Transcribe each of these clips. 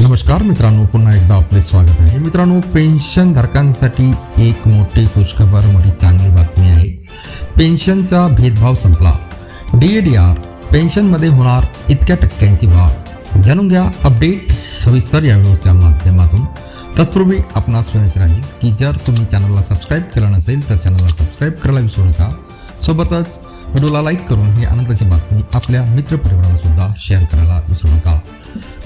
नमस्कार मित्रांनो पुन्हा एकदा आपले स्वागत आहे. मित्रांनो पेन्शन धारकांसाठी एक मोठी खुशखबर मोठी चांगली बातमी आहे. पेन्शनचा भेदभाव संपला. डी ए डी आर पेन्शनमध्ये होणार इतक्या टक्क्यांची वाढ. जाणून घ्या अपडेट सविस्तर या व्हिडिओच्या माध्यमातून. तत्पूर्वी आपणास विनंती राहील की जर तुम्ही चॅनलला सबस्क्राईब केलं नसेल तर चॅनलला सबस्क्राईब करायला विसरू नका. सोबतच व्हिडिओला लाईक करून ही आनंदाची बातमी आपल्या मित्रपरिवाराला सुद्धा शेअर करायला विसरू नका.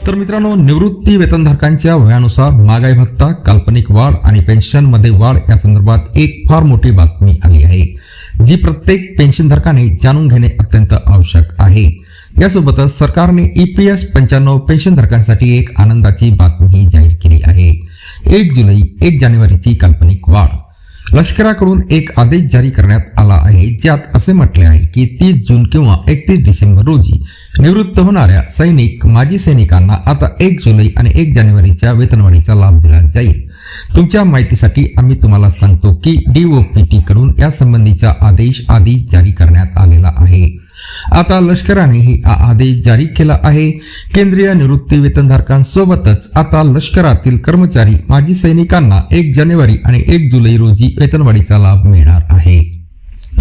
तर मित्रांनो निवृत्ती वेतनधारकांच्या वयानुसार महागाई भत्ता काल्पनिक वाढ आणि पेन्शनमध्ये वाढ या संदर्भात एक फार मोठी बातमी आली आहे जी प्रत्येक पेन्शनधारकाने जाणून घेणे अत्यंत आवश्यक आहे. यासोबतच सरकारने ई पी एस पंच्याण्णव पेन्शनधारकांसाठी एक आनंदाची बातमीही जाहीर केली आहे. एक जुलै एक जानेवारीची काल्पनिक वाढ. लष्कराकडून एक आदेश जारी करण्यात आला आहे ज्यात असे म्हटले आहे की तीस जून किंवा एकतीस डिसेंबर रोजी निवृत्त होणाऱ्या सैनिक माजी सैनिकांना आता एक जुलै आणि एक जानेवारीच्या वेतनवाढीचा लाभ दिला जाईल. तुमच्या माहितीसाठी आम्ही तुम्हाला सांगतो की डीओपीटी कडून या संबंधीचा आदेश आधी जारी करण्यात आलेला आहे. आता लष्करानेही हा आदेश जारी केला आहे. केंद्रीय निवृत्ती वेतनधारकांसोबतच आता लष्करातील कर्मचारी माजी सैनिकांना एक जानेवारी आणि एक जुलै रोजी वेतनवाढीचा लाभ मिळणार आहे.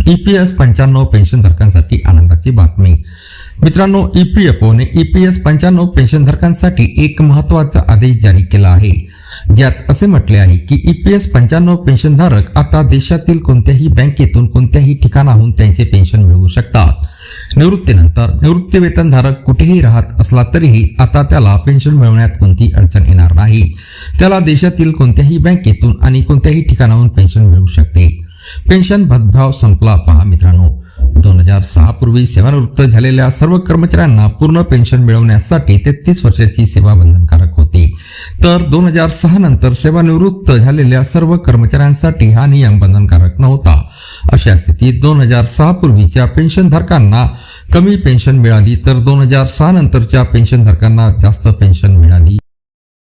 ईपीएस पंच्याण्णव पेन्शनधारकांसाठी आनंदाची बातमी. मित्रांनो ईपीएफओने ईपीएस पंच्याण्णव पेन्शनधारकांसाठी एक महत्त्वाचा आदेश जारी केला आहे. ज्यात असे म्हटले आहे की ईपीएस पंच्याण्णव पेन्शनधारक आता देशातील कोणत्याही बँकेतून कोणत्याही ठिकाणाहून त्यांचे पेन्शन मिळवू शकतात. निवृत्तीनंतर निवृत्ती वेतनधारक कुठेही राहत असला तरीही आता त्याला पेन्शन मिळवण्यात कोणती अडचण येणार नाही. त्याला देशातील कोणत्याही बँकेतून आणि कोणत्याही ठिकाणाहून पेन्शन मिळू शकते. पेन्शन भदभाव संपला पहा मित्रांनो. दोन हजार सहा पूर्वी सेवानिवृत्त झालेल्या सर्व कर्मचाऱ्यांना पूर्ण पेन्शन मिळवण्यासाठी तेहतीस वर्षाची सेवा बंधनकारक तर दोन हजार सहा नंतर सेवानिवृत्त झालेल्या सर्व कर्मचाऱ्यांसाठी हा नियम बंधनकारक नव्हता. अशा स्थितीत दोन हजार सहा पूर्वीच्या पेन्शनधारकांना कमी पेन्शन मिळाली तर दोन हजार सहा नंतरच्या पेन्शनधारकांना जास्त पेन्शन मिळाली.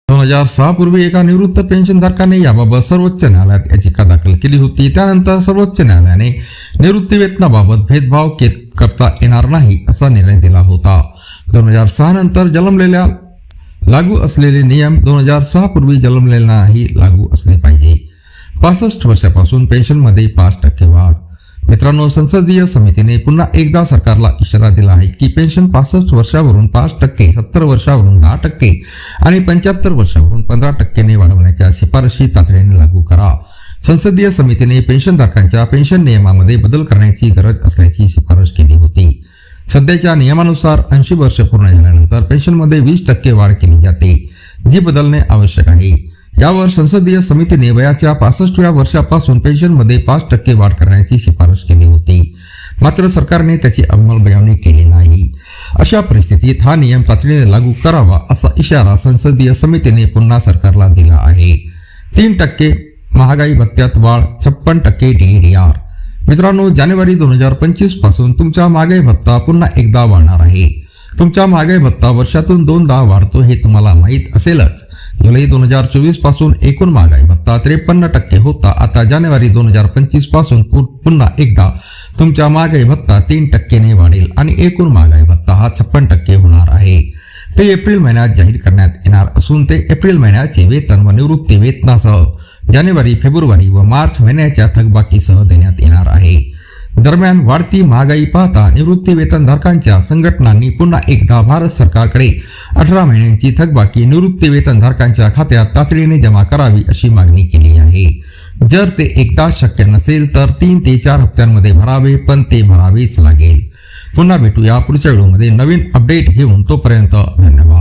दोन हजार सहा पूर्वी एका निवृत्त पेन्शनधारकाने याबाबत सर्वोच्च न्यायालयात याचिका दाखल केली होती. त्यानंतर सर्वोच्च न्यायालयाने निवृत्ती वेतनाबाबत भेदभाव करता येणार नाही असा निर्णय दिला होता. दोन हजार सहा नंतर जन्मलेल्या लागू असलेले नियम दोन हजार सहा पूर्वी जन्मलेल्यांनाही लागू असले पाहिजे. पासष्ट वर्षापासून पेन्शनमध्ये पाच टक्के वाढ. मित्रांनो संसदीय समितीने पुन्हा एकदा सरकारला इशारा दिला आहे की पेन्शन पासष्ट वर्षावरून पाच टक्के सत्तर वर्षावरून दहा टक्के आणि पंच्याहत्तर वर्षावरून पंधरा टक्क्याने वाढवण्याच्या शिफारशी तातडीने लागू करा. संसदीय समितीने पेन्शनधारकांच्या पेन्शन नियमामध्ये बदल करण्याची गरज असल्याची शिफारस केली होती. सध्याच्या नियमानुसार ऐंशी वर्ष पूर्ण झाल्यानंतर पेन्शनमध्ये वीस टक्के वाढ केली जाते जी बदलणे आवश्यक आहे. यावर संसदीय समितीने वयाच्या पासष्टव्या वर्षापासून पेन्शनमध्ये पाच टक्के वाढ करण्याची शिफारस केली होती. मात्र सरकारने त्याची अंमलबजावणी केली नाही. अशा परिस्थितीत हा नियम तातडीने लागू करावा असा इशारा संसदीय समितीने पुन्हा सरकारला दिला आहे. तीन टक्के महागाई भत्त्यात वाढ छप्पन टक्के डी डी आर. मित्रांनो जानेवारी दोन हजार पंचवीसपासून तुमचा मागे भत्ता पुन्हा एकदा वाढणार आहे. तुमचा मागे भत्ता वर्षातून दोनदा वाढतो हे तुम्हाला माहीत असेलच. जुलै दोन हजार चोवीसपासून एकूण महागाई भत्ता त्रेपन्न टक्के होता. आता जानेवारी दोन हजार पंचवीसपासून पु- पुन्हा एकदा तुमच्या महागाई भत्ता तीन टक्केने वाढेल आणि एकूण महागाई भत्ता हा छप्पन टक्के होणार आहे. ते एप्रिल महिन्यात जाहीर करण्यात येणार असून ते एप्रिल महिन्याचे वेतन व निवृत्ती वेतनासह जानेवारी फेब्रुवारी व मार्च महिन्याच्या थकबाकीसह देण्यात येणार आहे. दरम्यान वाढती महागाई पाहता निवृत्ती वेतनधारकांच्या संघटनांनी पुन्हा एकदा भारत सरकारकडे अठरा महिन्यांची थकबाकी निवृत्ती वेतनधारकांच्या खात्यात तातडीने जमा करावी अशी मागणी केली आहे. जर ते एकदा शक्य नसेल तर तीन ते चार हप्त्यांमध्ये भरावे पण ते भरावेच लागेल. पुन्हा भेटूया पुढच्या व्हिडिओमध्ये. नवीन अपडेट घेऊन तोपर्यंत धन्यवाद.